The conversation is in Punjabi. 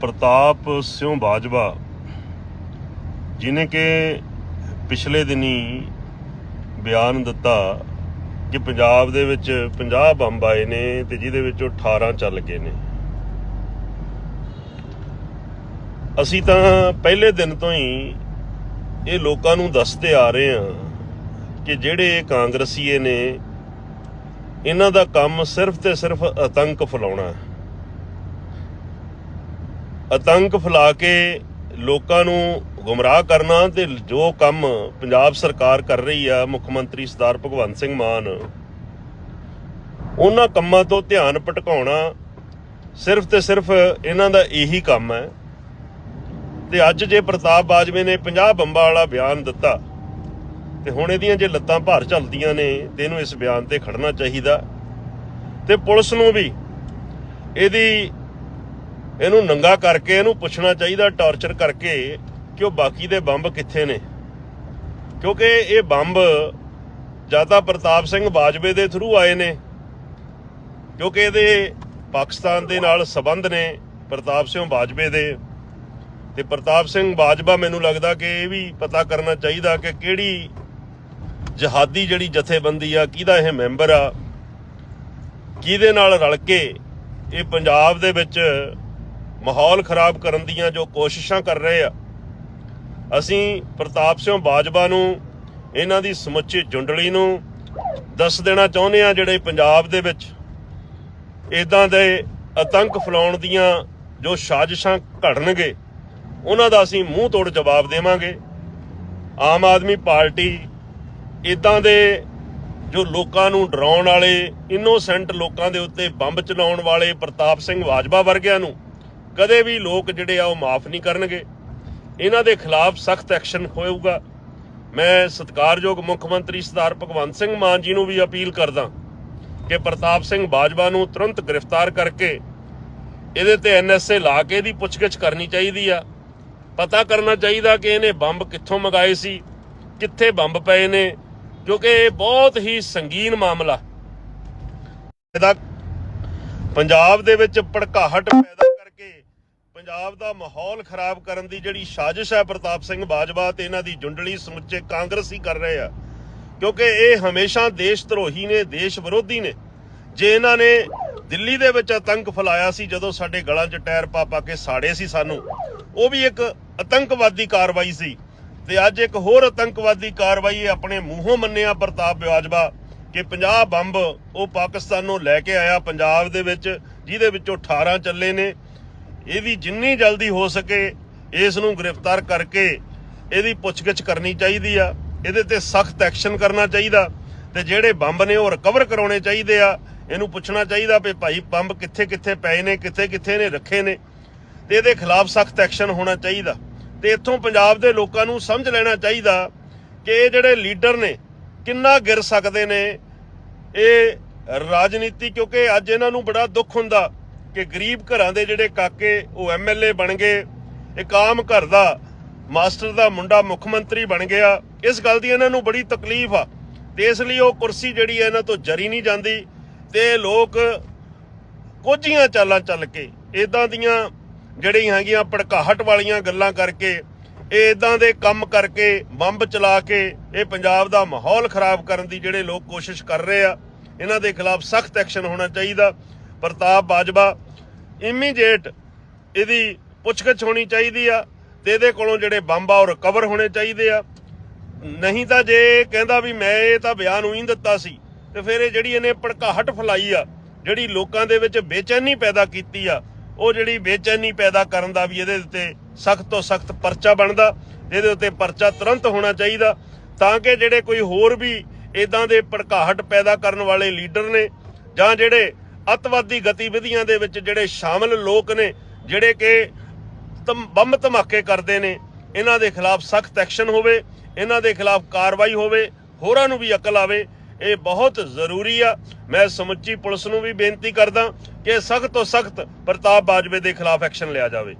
ਪ੍ਰਤਾਪ ਸਿੰਘ ਬਾਜਵਾ, ਜਿਨੇ ਕਿ ਪਿਛਲੇ ਦਿਨੀ ਬਿਆਨ ਦਿੱਤਾ ਕਿ ਪੰਜਾਬ ਦੇ ਵਿੱਚ 50 ਬੰਬ ਆਏ ਨੇ ਤੇ ਜਿਹਦੇ ਵਿੱਚੋਂ 18 ਚੱਲ ਗਏ ਨੇ। ਅਸੀਂ ਤਾਂ ਪਹਿਲੇ ਦਿਨ ਤੋਂ ਹੀ ਇਹ ਲੋਕਾਂ ਨੂੰ ਦੱਸਦੇ ਆ ਰਹੇ ਹਾਂ ਕਿ ਜਿਹੜੇ ਕਾਂਗਰਸੀਏ ਨੇ, ਇਹਨਾਂ ਦਾ ਕੰਮ ਸਿਰਫ ਤੇ ਸਿਰਫ ਆਤੰਕ ਫੈਲਾਉਣਾ ਹੈ। ਆਤੰਕ ਫੈਲਾ ਕੇ ਲੋਕਾਂ ਨੂੰ ਗੁੰਮਰਾਹ ਕਰਨਾ ਤੇ ਜੋ ਕੰਮ ਪੰਜਾਬ ਸਰਕਾਰ ਕਰ ਰਹੀ ਆ, ਮੁੱਖ ਮੰਤਰੀ ਸਰਦਾਰ ਭਗਵੰਤ ਸਿੰਘ ਮਾਨ, ਉਹਨਾਂ ਕੰਮਾਂ ਤੋਂ ਧਿਆਨ ਭਟਕਾਉਣਾ ਸਿਰਫ ਤੇ ਸਿਰਫ ਇਹਨਾਂ ਦਾ ਇਹੀ ਕੰਮ ਹੈ। ਤੇ ਅੱਜ ਜੇ ਪ੍ਰਤਾਪ ਬਾਜਵੇ ਨੇ 50 ਬੰਬਾਂ ਵਾਲਾ ਬਿਆਨ ਦਿੱਤਾ, ਤੇ ਹੁਣ ਇਹਦੀਆਂ ਜੇ ਲੱਤਾਂ ਭਾਰ ਚੱਲਦੀਆਂ ਨੇ, ਤੇ ਇਹਨੂੰ ਇਸ ਬਿਆਨ ਤੇ ਖੜਨਾ ਚਾਹੀਦਾ। ਤੇ ਪੁਲਿਸ ਨੂੰ ਵੀ ਇਹਦੀ ਇਹਨੂੰ ਨੰਗਾ ਕਰਕੇ, ਇਹਨੂੰ ਪੁੱਛਣਾ ਚਾਹੀਦਾ, ਟਾਰਚਰ ਕਰਕੇ ਕਿ ਉਹ ਬਾਕੀ ਦੇ ਬੰਬ ਕਿੱਥੇ ਨੇ। ਕਿਉਂਕਿ ਇਹ ਬੰਬ ਜਾਂ ਤਾਂ ਪ੍ਰਤਾਪ ਸਿੰਘ ਬਾਜਵੇ ਦੇ ਥਰੂ ਆਏ ਨੇ, ਕਿਉਂਕਿ ਇਹਦੇ ਪਾਕਿਸਤਾਨ ਦੇ ਨਾਲ ਸਬੰਧ ਨੇ ਪ੍ਰਤਾਪ ਸਿੰਘ ਬਾਜਵੇ ਦੇ। ਤੇ ਪ੍ਰਤਾਪ ਸਿੰਘ ਬਾਜਵਾ ਮੈਨੂੰ ਲੱਗਦਾ ਕਿ ਇਹ ਵੀ ਪਤਾ ਕਰਨਾ ਚਾਹੀਦਾ ਕਿ ਕਿਹੜੀ ਜਹਾਦੀ ਜਿਹੜੀ ਜਥੇਬੰਦੀ ਆ, ਕਿਹਦਾ ਇਹ ਮੈਂਬਰ ਆ, ਕਿਹਦੇ ਨਾਲ ਰਲ ਕੇ ਇਹ ਪੰਜਾਬ ਦੇ ਵਿੱਚ ਮਾਹੌਲ ਖਰਾਬ ਕਰਨ ਦੀਆਂ ਜੋ ਕੋਸ਼ਿਸ਼ਾਂ ਕਰ ਰਹੇ ਆ, ਅਸੀਂ ਪ੍ਰਤਾਪ ਸਿੰਘ ਬਾਜਵਾ ਨੂੰ, ਇਹਨਾਂ ਦੀ ਸਮੁੱਚੀ ਜੁੰਡਲੀ ਨੂੰ ਦੱਸ ਦੇਣਾ ਚਾਹੁੰਦੇ ਆ ਜਿਹੜੇ ਪੰਜਾਬ ਦੇ ਵਿੱਚ ਇਦਾਂ ਦੇ ਆਤੰਕ ਫੈਲਾਉਣ ਦੀਆਂ ਜੋ ਸਾਜ਼ਿਸ਼ਾਂ ਘੜਨਗੇ, ਉਹਨਾਂ ਦਾ ਅਸੀਂ ਮੂੰਹ ਤੋੜ ਜਵਾਬ ਦੇਵਾਂਗੇ। ਆਮ ਆਦਮੀ ਪਾਰਟੀ ਇਦਾਂ ਦੇ ਜੋ ਲੋਕਾਂ ਨੂੰ ਡਰਾਉਣ ਵਾਲੇ ਇਨੋਸੈਂਟ ਲੋਕਾਂ ਦੇ ਉੱਤੇ ਬੰਬ ਚਲਾਉਣ ਵਾਲੇ ਪ੍ਰਤਾਪ ਸਿੰਘ ਬਾਜਵਾ ਵਰਗਿਆਂ ਨੂੰ ਕਦੇ ਵੀ ਲੋਕ ਜਿਹੜੇ ਆ ਉਹ ਮਾਫ ਨਹੀਂ ਕਰਨਗੇ। ਇਹਨਾਂ ਦੇ ਖਿਲਾਫ ਸਖਤ ਐਕਸ਼ਨ ਹੋਏਗਾ ਮੈਂ ਸਤਿਕਾਰਯੋਗ ਮੁੱਖ ਮੰਤਰੀ ਸਰਦਾਰ ਭਗਵੰਤ ਸਿੰਘ ਮਾਨ ਜੀ ਨੂੰ ਵੀ ਅਪੀਲ ਕਰਦਾ ਕਿ ਪ੍ਰਤਾਪ ਸਿੰਘ ਬਾਜਵਾ ਨੂੰ ਤੁਰੰਤ ਗ੍ਰਿਫਤਾਰ ਕਰਕੇ ਇਹਦੇ ਤੇ ਐਨਐਸਏ ਲਾ ਕੇ ਇਹਦੀ ਪੁੱਛਗਿੱਛ ਕਰਨੀ ਚਾਹੀਦੀ ਆ। ਪਤਾ ਕਰਨਾ ਚਾਹੀਦਾ ਕਿ ਇਹਨੇ ਬੰਬ ਕਿੱਥੋਂ ਮੰਗਾਏ ਸੀ, ਕਿੱਥੇ ਬੰਬ ਪਏ ਨੇ ਕਿਉਂਕਿ ਇਹ ਬਹੁਤ ਹੀ ਸੰਗੀਨ ਮਾਮਲਾ। ਇਹਦਾ ਪੰਜਾਬ ਦੇ ਵਿੱਚ ਭੜਕਾਹਟ ਪੈਦਾ ਪੰਜਾਬ ਦਾ ਮਾਹੌਲ ਖਰਾਬ ਕਰਨ ਦੀ ਜਿਹੜੀ ਸਾਜ਼ਿਸ਼ ਹੈ ਪ੍ਰਤਾਪ ਸਿੰਘ ਬਾਜਵਾ ਤੇ ਇਹਨਾਂ ਦੀ ਜੁੰਡਲੀ ਸਮੁੱਚੇ ਕਾਂਗਰਸ ਹੀ ਕਰ ਰਹੇ ਆ। ਕਿਉਂਕਿ ਇਹ ਹਮੇਸ਼ਾ ਦੇਸ਼ ਧਰੋਹੀ ਨੇ, ਦੇਸ਼ ਵਿਰੋਧੀ ਨੇ। ਜੇ ਇਹਨਾਂ ਨੇ ਦਿੱਲੀ ਦੇ ਵਿੱਚ ਆਤੰਕ ਫੈਲਾਇਆ ਸੀ, ਜਦੋਂ ਸਾਡੇ ਗਲਾਂ 'ਚ ਟਾਇਰ ਪਾ ਪਾ ਕੇ ਸਾੜੇ ਸੀ ਸਾਨੂੰ, ਉਹ ਵੀ ਇੱਕ ਆਤੰਕਵਾਦੀ ਕਾਰਵਾਈ ਸੀ। ਤੇ ਅੱਜ ਇੱਕ ਹੋਰ ਆਤੰਕਵਾਦੀ ਕਾਰਵਾਈ ਆਪਣੇ ਮੂੰਹੋਂ ਮੰਨਿਆ ਪ੍ਰਤਾਪ ਬਾਜਵਾ ਕਿ 50 ਬੰਬ ਉਹ ਪਾਕਿਸਤਾਨ ਨੂੰ ਲੈ ਕੇ ਆਇਆ, ਪੰਜਾਬ ਦੇ ਵਿੱਚ, ਜਿਹਦੇ ਵਿੱਚੋਂ 18 ਚੱਲੇ ਨੇ। ਇਹਦੀ ਜਿੰਨੀ ਜਲਦੀ ਹੋ ਸਕੇ ਇਸ ਨੂੰ ਗ੍ਰਿਫਤਾਰ ਕਰਕੇ ਇਹਦੀ ਪੁੱਛਗਿੱਛ ਕਰਨੀ ਚਾਹੀਦੀ ਆ। ਇਹਦੇ ਤੇ ਸਖਤ ਐਕਸ਼ਨ ਕਰਨਾ ਚਾਹੀਦਾ ਤੇ ਜਿਹੜੇ ਬੰਬ ਨੇ ਉਹ ਰਿਕਵਰ ਕਰਾਉਣੇ ਚਾਹੀਦੇ ਆ। ਇਹਨੂੰ ਪੁੱਛਣਾ ਚਾਹੀਦਾ ਵੀ ਭਾਈ ਬੰਬ ਕਿੱਥੇ ਕਿੱਥੇ ਪਏ ਨੇ ਕਿੱਥੇ ਕਿੱਥੇ ਨੇ, ਰੱਖੇ ਨੇ। ਤੇ ਇਹਦੇ ਖਿਲਾਫ ਸਖਤ ਐਕਸ਼ਨ ਹੋਣਾ ਚਾਹੀਦਾ। ਤੇ ਇੱਥੋਂ ਪੰਜਾਬ ਦੇ ਲੋਕਾਂ ਨੂੰ ਸਮਝ ਲੈਣਾ ਚਾਹੀਦਾ ਕਿ ਇਹ ਜਿਹੜੇ ਲੀਡਰ ਨੇ ਕਿੰਨਾ ਗਿਰ ਸਕਦੇ ਨੇ। ਇਹ ਰਾਜਨੀਤੀ ਕਿਉਂਕਿ ਅੱਜ ਇਹਨਾਂ ਨੂੰ ਬੜਾ ਦੁੱਖ ਹੁੰਦਾ। ਕਿ ਗਰੀਬ ਘਰਾਂ ਦੇ ਜਿਹੜੇ ਕਾਕੇ ਉਹ ਐਮਐਲਏ ਬਣ ਗਏ, ਇੱਕ ਆਮ ਘਰ ਦਾ ਮਾਸਟਰ ਦਾ ਮੁੰਡਾ ਮੁੱਖ ਮੰਤਰੀ ਬਣ ਗਿਆ। ਇਸ ਗੱਲ ਦੀ ਇਹਨਾਂ ਨੂੰ ਬੜੀ ਤਕਲੀਫ ਆ ਤੇ ਇਸ ਲਈ ਉਹ ਕੁਰਸੀ ਜਿਹੜੀ ਹੈ ਇਹਨਾਂ ਤੋਂ ਜਰੀ ਨਹੀਂ ਜਾਂਦੀ ਤੇ ਲੋਕ ਕੋਝੀਆਂ ਚਾਲਾਂ ਚੱਲ ਕੇ ਇਦਾਂ ਦੀਆਂ ਜਿਹੜੀਆਂ ਹੈਗੀਆਂ ਭੜਕਾਹਟ ਵਾਲੀਆਂ ਗੱਲਾਂ ਕਰਕੇ, ਇਹ ਇਦਾਂ ਦੇ ਕੰਮ ਕਰਕੇ ਬੰਬ ਚਲਾ ਕੇ ਇਹ ਪੰਜਾਬ ਦਾ ਮਾਹੌਲ ਖਰਾਬ ਕਰਨ ਦੀ ਜਿਹੜੇ ਲੋਕ ਕੋਸ਼ਿਸ਼ ਕਰ ਰਹੇ ਆ, ਇਹਨਾਂ ਦੇ ਖਿਲਾਫ ਸਖਤ ਐਕਸ਼ਨ ਹੋਣਾ ਚਾਹੀਦਾ। ਪ੍ਰਤਾਪ ਬਾਜਵਾ ਇਮੀਡੀਏਟ ਇਹਦੀ ਪੁੱਛਗਿੱਛ ਹੋਣੀ ਚਾਹੀਦੀ ਆ ਤੇ ਇਹਦੇ ਕੋਲੋਂ ਜਿਹੜੇ ਬੰਬ ਆ ਉਹ ਰਿਕਵਰ ਹੋਣੇ ਚਾਹੀਦੇ ਆ। ਨਹੀਂ ਤਾਂ ਜੇ ਕਹਿੰਦਾ ਵੀ ਮੈਂ ਇਹ ਤਾਂ ਬਿਆਨ ਉਹੀ ਦਿੱਤਾ ਸੀ, ਤੇ ਫਿਰ ਇਹ ਜਿਹੜੀ ਇਹਨੇ ਭੜਕਾਹਟ ਫਲਾਈ ਆ, ਜਿਹੜੀ ਲੋਕਾਂ ਦੇ ਵਿੱਚ ਬੇਚੈਨੀ ਪੈਦਾ ਕੀਤੀ ਆ, ਉਹ ਜਿਹੜੀ ਬੇਚੈਨੀ ਪੈਦਾ ਕਰਨ ਦਾ ਵੀ ਇਹਦੇ ਉੱਤੇ ਸਖਤ ਤੋਂ ਸਖਤ ਪਰਚਾ ਬਣਦਾ, ਇਹਦੇ ਉੱਤੇ ਪਰਚਾ ਤੁਰੰਤ ਹੋਣਾ ਚਾਹੀਦਾ, ਤਾਂ ਕਿ ਜਿਹੜੇ ਕੋਈ ਹੋਰ ਵੀ ਇਦਾਂ ਦੇ ਭੜਕਾਹਟ ਪੈਦਾ ਕਰਨ ਵਾਲੇ ਲੀਡਰ ਨੇ ਜਾਂ ਜਿਹੜੇ ਅਤਵਾਦੀ ਗਤੀਵਿਧੀਆਂ ਦੇ ਵਿੱਚ ਜਿਹੜੇ ਸ਼ਾਮਲ ਲੋਕ ਨੇ, ਜਿਹੜੇ ਕਿ ਤਮ ਬੰਬ ਧਮਾਕੇ ਕਰਦੇ ਨੇ, ਇਹਨਾਂ ਦੇ ਖਿਲਾਫ ਸਖਤ ਐਕਸ਼ਨ ਹੋਵੇ, ਇਹਨਾਂ ਦੇ ਖਿਲਾਫ ਕਾਰਵਾਈ ਹੋਵੇ, ਹੋਰਾਂ ਨੂੰ ਵੀ ਅਕਲ ਆਵੇ, ਇਹ ਬਹੁਤ ਜ਼ਰੂਰੀ ਆ। ਮੈਂ ਸਮੁੱਚੀ ਪੁਲਿਸ ਨੂੰ ਵੀ ਬੇਨਤੀ ਕਰਦਾ ਕਿ ਸਖਤ ਤੋਂ ਸਖਤ ਪ੍ਰਤਾਪ ਬਾਜਵੇ ਦੇ ਖਿਲਾਫ ਐਕਸ਼ਨ ਲਿਆ ਜਾਵੇ।